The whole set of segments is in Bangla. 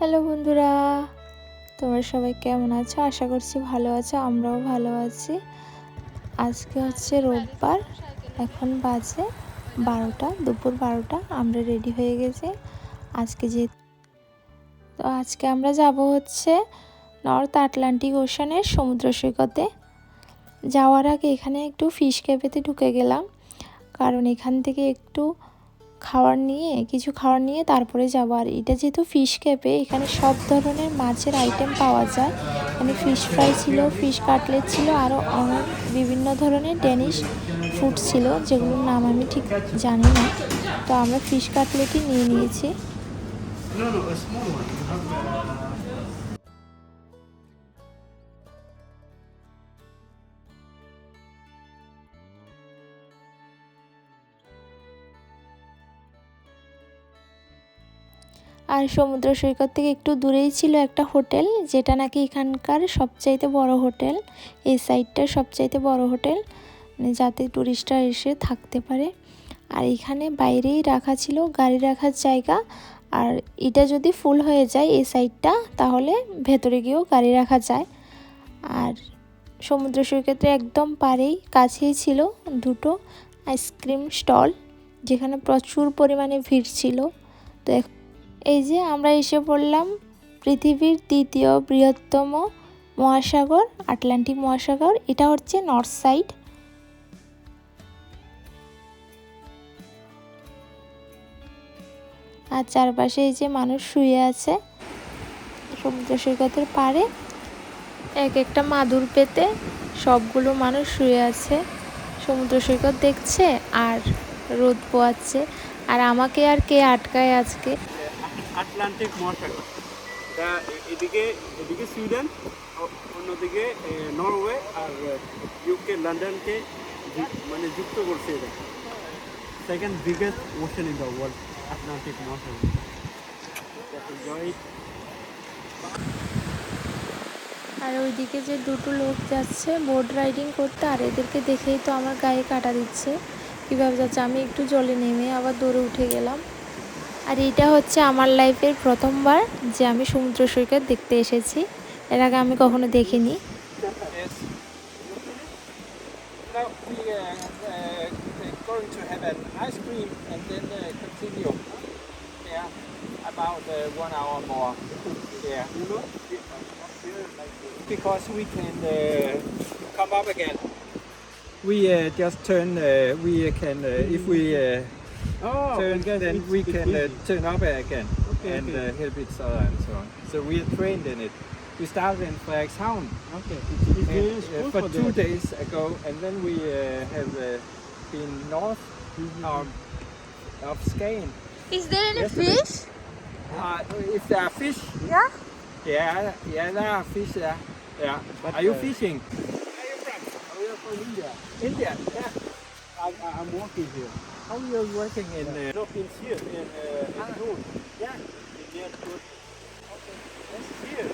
হ্যালো বন্ধুরা, তোমরা সবাই কেমন আছো? আশা করছি ভালো আছো, আমরাও ভালো আছি। আজকে হচ্ছে রোববার, এখন বাজে বারোটা, দুপুর বারোটা, আমরা রেডি হয়ে গেছি। আজকে যে তো আজকে আমরা যাব হচ্ছে নর্থ আটলান্টিক ওশানের সমুদ্র সৈকতে। যাওয়ার আগে এখানে একটু ফিশ ক্যাফেতে ঢুকে গেলাম, কারণ এখান থেকে একটু খাবার নিয়ে, কিছু খাওয়ার নিয়ে তারপরে যাব। আর এটা যেহেতু ফিশ ক্যাপে এখানে সব ধরনের মাছের আইটেম পাওয়া যায়। এখানে ফিশ ফ্রাই ছিল ফিশ কাটলেট ছিল আরও অনেক বিভিন্ন ধরনের ডেনিশ ফুড ছিল, যেগুলোর নাম আমি ঠিক জানি না। তো আমরা ফিশ কাটলেটই নিয়ে নিয়েছি। আর সমুদ্র সৈকত থেকে একটু দূরেই ছিল একটা হোটেল, যেটা নাকি এখানকার সবচাইতে বড় হোটেল। এই সাইডটার সবচাইতে বড় হোটেল মানে যাতে টুরিস্টরা এসে থাকতে পারে। আর এখানে বাইরেই রাখা ছিল, গাড়ি রাখার জায়গা। আর এটা যদি ফুল হয়ে যায় এই সাইডটা তাহলে ভেতরে গিয়েও গাড়ি রাখা যায়। আর সমুদ্র সৈকতের একদম পারেই কাছেই ছিল দুটো আইসক্রিম স্টল, যেখানে প্রচুর পরিমাণে ভিড় ছিল। তো এই যে আমরা এসে পড়লাম পৃথিবীর দ্বিতীয় বৃহত্তম মহাসাগর, আটলান্টিক মহাসাগর। এটা হচ্ছে নর্থ সাইড। আর চারপাশে এই যে মানুষ শুয়ে আছে সমুদ্র সৈকতের পাড়ে। এক একটা মাদুর পেতে সবগুলো মানুষ শুয়ে আছে। সমুদ্র সৈকত দেখছে আর রোদ পোয়াচ্ছে। আর আমাকে আর কে আটকায় আজকে? আটলান্টিক মহাসাগর। এ- এদিকে এদিকে সুইডেন অন্যদিকে নরওয়ে আর ইউকে, লন্ডনকে মানে যুক্ত করছে এটা second biggest ocean in the world, Atlantic মহাসাগর. আর ওইদিকে যে দুটো লোক যাচ্ছে বোট রাইডিং করতে, আর এদেরকে দেখেই তো আমার গায়ে কাটা দিচ্ছে। কীভাবে যাচ্ছে? আমি একটু জলে নেমে আবার দৌড়ে উঠে গেলাম। আর এইটা হচ্ছে আমার লাইফের প্রথমবার যে আমি সমুদ্র সৈকত দেখতে এসেছি এর আগে আমি কখনো দেখিনি uh, uh, about uh, one hour more. Yeah. Uh, Because we can uh, come up again. We uh, just turn. Uh, we can uh, if we uh, Oh, turn, I then we can uh, easy. turn up again Okay, and okay. Uh, help each other and so on. So we are trained in it. We started in Frederikshavn Okay. It's, it's and, uh, for for two days ago, and then we uh, have uh, been north um, of Skagen. Is there any Yesterday. Uh, if there are fish, Yeah. yeah, yeah, there are fish there. Yeah. But, are you uh, fishing? Where are you from? Oh, you're from India. India. Yeah. I, I, I'm working here. How are you working in? Uh, in here, in, uh, in Noor. Yeah. In near to Okay. That's here.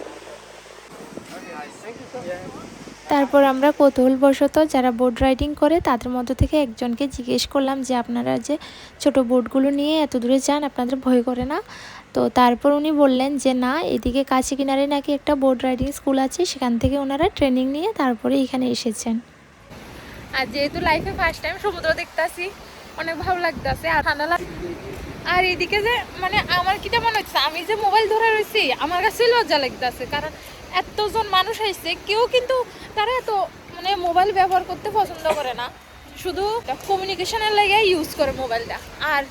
Okay, I thank you so much. yeah. তারপর আমরা কৌতূহলবশত যারা বোট রাইডিং করে তাদের মধ্যে থেকে একজনকে জিজ্ঞেস করলাম যে আপনারা যে ছোট বোটগুলো নিয়ে এত দূরে যান আপনাদের ভয় করে না তো তারপর উনি বললেন যে না এদিকে কাছে কিনারে নাকি একটা বোট রাইডিং স্কুল আছে সেখান থেকে ওনারা ট্রেনিং নিয়ে তারপরে এখানে এসেছেন আর যেহেতু লাইফে ফার্স্ট টাইম সমুদ্র দেখতাছি, অনেক ভালো লাগতাছে আর ঠান্ডা লাগ আর এদিকে যে মানে আমার কিটা মনে হচ্ছে, আমি যে মোবাইল ধরে রয়েছি, আমার কাছে লজ্জা লাগতেছে। কারণ এতজন মানুষ আসছে কেউ কিন্তু তারা এত মানে মোবাইল ব্যবহার করতে পছন্দ করে না। শুধু কমিউনিকেশনের লাগে ইউজ করে মোবাইলটা আর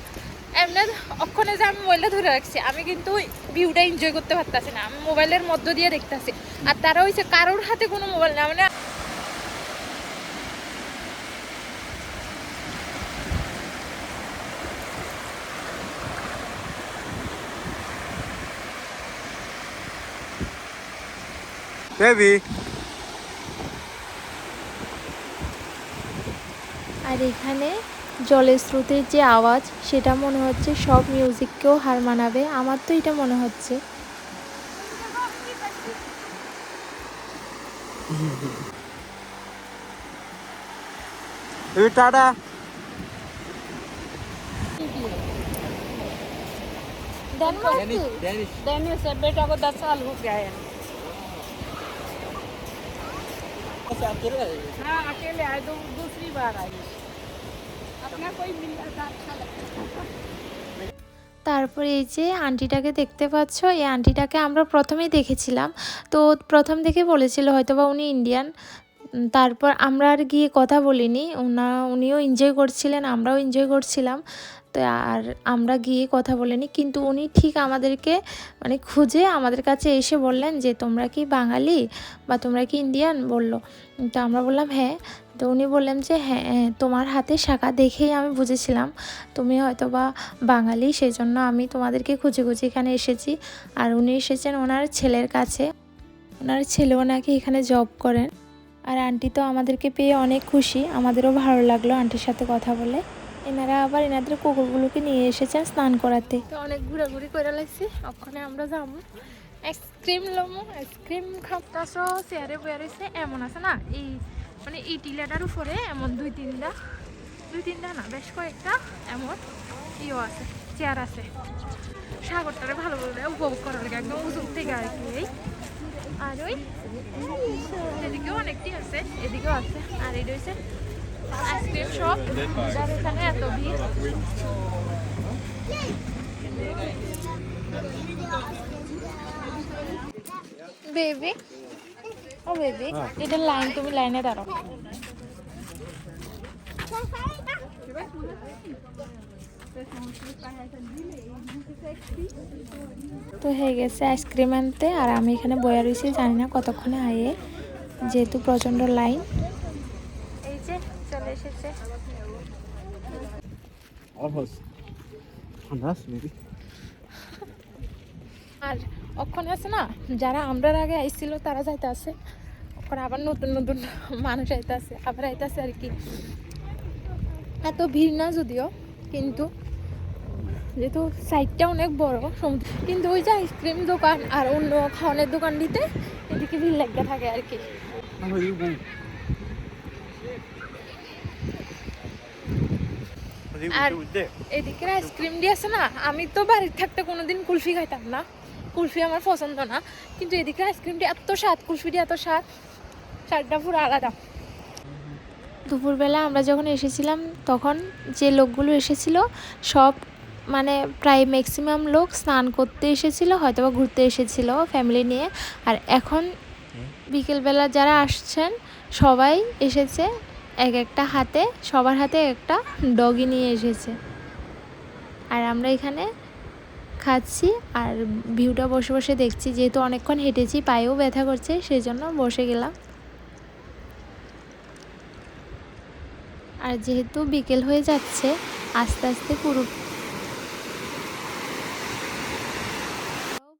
এমনি অক্ষণে যে আমি মোবাইলটা ধরে রাখছি, আমি কিন্তু ভিউটা এনজয় করতে পারতাছি না। আমি মোবাইলের মধ্য দিয়ে দেখতাছি। আর তারা হয়েছে কারোর হাতে কোনো মোবাইল না। মানে Baby. আর এখানে জলের স্রোতের যে আওয়াজ সেটা মনে হচ্ছে সব মিউজিককেও হার মানাবে আমার তো এটা মনে হচ্ছে Baby, tada. डेनमार्क की Danish. देने से बेटा को दस साल हो गया है अच्छा, अकेले आए? हाँ अकेले आए दो दूसरी बार आई अपना कोई मिल जाता अच्छा लगता তারপরে এই যে আন্টিটাকে দেখতে পাচ্ছ এই আন্টিটাকে আমরা প্রথমেই দেখেছিলাম তো প্রথম দেখে বলেছিল হয়তো বা উনি ইন্ডিয়ান উম, তারপর আমরা আর গিয়ে কথা বলিনি। ওনা উনিও এনজয় করছিলেন, আমরাও এনজয় করছিলাম। তো, আর আমরা গিয়ে কথা বলিনি। কিন্তু উনি ঠিক আমাদেরকে মানে খুঁজে আমাদের কাছে এসে বললেন যে, তোমরা কি বাঙালি বা তোমরা কি ইন্ডিয়ান বলল। তো আমরা বললাম হ্যাঁ। তো উনি বললেন যে হ্যাঁ তোমার হাতে শাখা দেখেই আমি বুঝেছিলাম। তুমি হয়তো বা বাঙালি সেই জন্য আমি তোমাদেরকে খুঁজে খুঁজে এখানে এসেছি। আর উনি এসেছেন ওনার ছেলের কাছে। ওনার ছেলেও নাকি এখানে জব করেন। আর আন্টি তো আমাদেরকে পেয়ে অনেক খুশি। আমাদেরও ভালো লাগল আন্টির সাথে কথা বলে। এনারা আবার এনাদের কুকুরগুলোকে নিয়ে এসেছেন স্নান করাতে। তো অনেক ঘোরাঘুরি করে লাগছি ওখানে আমরা যাব। আইসক্রিম লমো, আইসক্রিম খাপতাছ চেয়ারে বয়ে রয়েছে, এমন আছে না? এই মানে এই টিলাটার উপরে এমন দুই তিনটা দুই তিনটা না, বেশ কয়েকটা এমন ইও আছে, চেয়ার আছে। সাগরটারে ভালো করে উপভোগ করার একদম উজুর থেকে আর কি আর ওই এদিকেও অনেকটি আছে এদিকেও আছে আর এটা হচ্ছে আইসক্রিম শপ যার এখানে এত ভিড়। বেবি ও বেবি এটা লাইন তুমি লাইনে দাঁড়াও। তো হয়ে গেছে আইসক্রিম আনতে আর আমি এখানে বয়া রয়েছি জানি না কতক্ষণে আয়ে যেহেতু প্রচণ্ড লাইন। এই যে চলে এসেছে. আর ওখানে আছে না যারা আমরার আগে আইছিল তারা যাইতে আছে। ওখানে আবার নতুন নতুন মানুষ আইতে আছে আবার আইতে আছে আর কি। এত ভিড় না যদিও কিন্তু যেহেতু সাইডটা অনেক বড়, সমুদ্র কিন্তু ওই যে আইসক্রিম দোকান আর অন্য খাওয়ানোর দোকান দিতে এদিকে ভিড় লাগতে থাকে আর কি। আর- do with এদিকে আইসক্রিম দিয়ে আছে না, আমি তো বাড়ির থাকতে কোনোদিন কুলফি খাইতাম না। কুলফি আমার পছন্দ না, কিন্তু এদিকে আইসক্রিমটি এত স্বাদ কুলফিটি এত স্বাদ, স্বাদটা পুরো আলাদা। দুপুরবেলা আমরা যখন এসেছিলাম, তখন যে লোকগুলো এসেছিল, সব মানে প্রায় ম্যাক্সিমাম লোক স্নান করতে এসেছিল হয়তো বা ঘুরতে এসেছিল ফ্যামিলি নিয়ে। আর এখন বিকেলবেলা যারা আসছেন সবাই এসেছে এক একটা হাতে সবার হাতে একটা ডগি নিয়ে এসেছে। আর আমরা এখানে খাচ্ছি আর ভিউটা বসে বসে দেখছি যেহেতু অনেকক্ষণ হেঁটেছি পায়েও ব্যথা করছে সেই জন্য বসে গেলাম। আর যেহেতু বিকেল হয়ে যাচ্ছে আস্তে আস্তে পুরো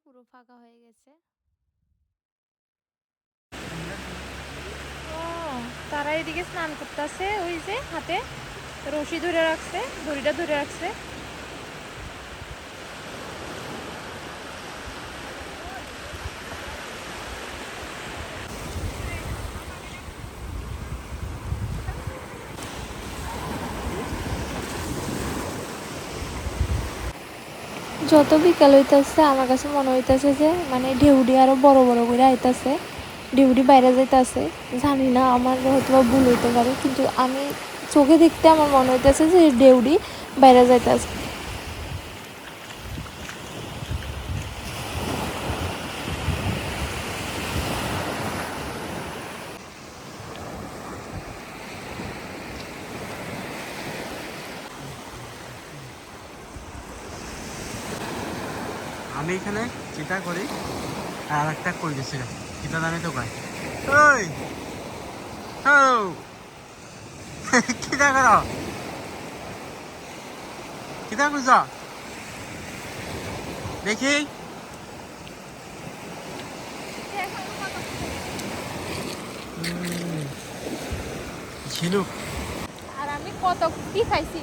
পুরো ফাঁকা হয়ে গেছে ও তারা এদিকে স্নান করতেছে, ওই যে হাতে রশি ধরে রাখছে, দড়িটা ধরে রাখছে। যত বিকাল হইতেছে, আমার কাছে মনে হইতেছে যে মানে ঢেউডি আরও বড় বড় করে আইতাছে। ঢেউডি বাইরে যাইতাছে জানি না, আমার হয়তো বা ভুল হইতে পারে, কিন্তু আমি চোখে দেখতে আমার মনে হইতেছে যে ঢেউডি বাইরে যাইতাছে আমি এখানে চিন্তা করি, আর একটা করে দিচ্ছিলাম চিন্তা দামে তো কয় ওই! ও কিতা কর কিতা করছ দেখি। ঝিনুক। আর আমি কত কি খাইছি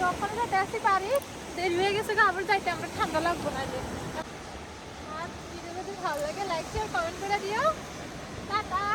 তখন যাতে আসি পারি দেরি হয়ে গেছে, আবার যাইতে, আমরা ঠান্ডা লাগবো না ভালো লাগে লাইক শেয়ার কমেন্ট করে দিও। টাটা।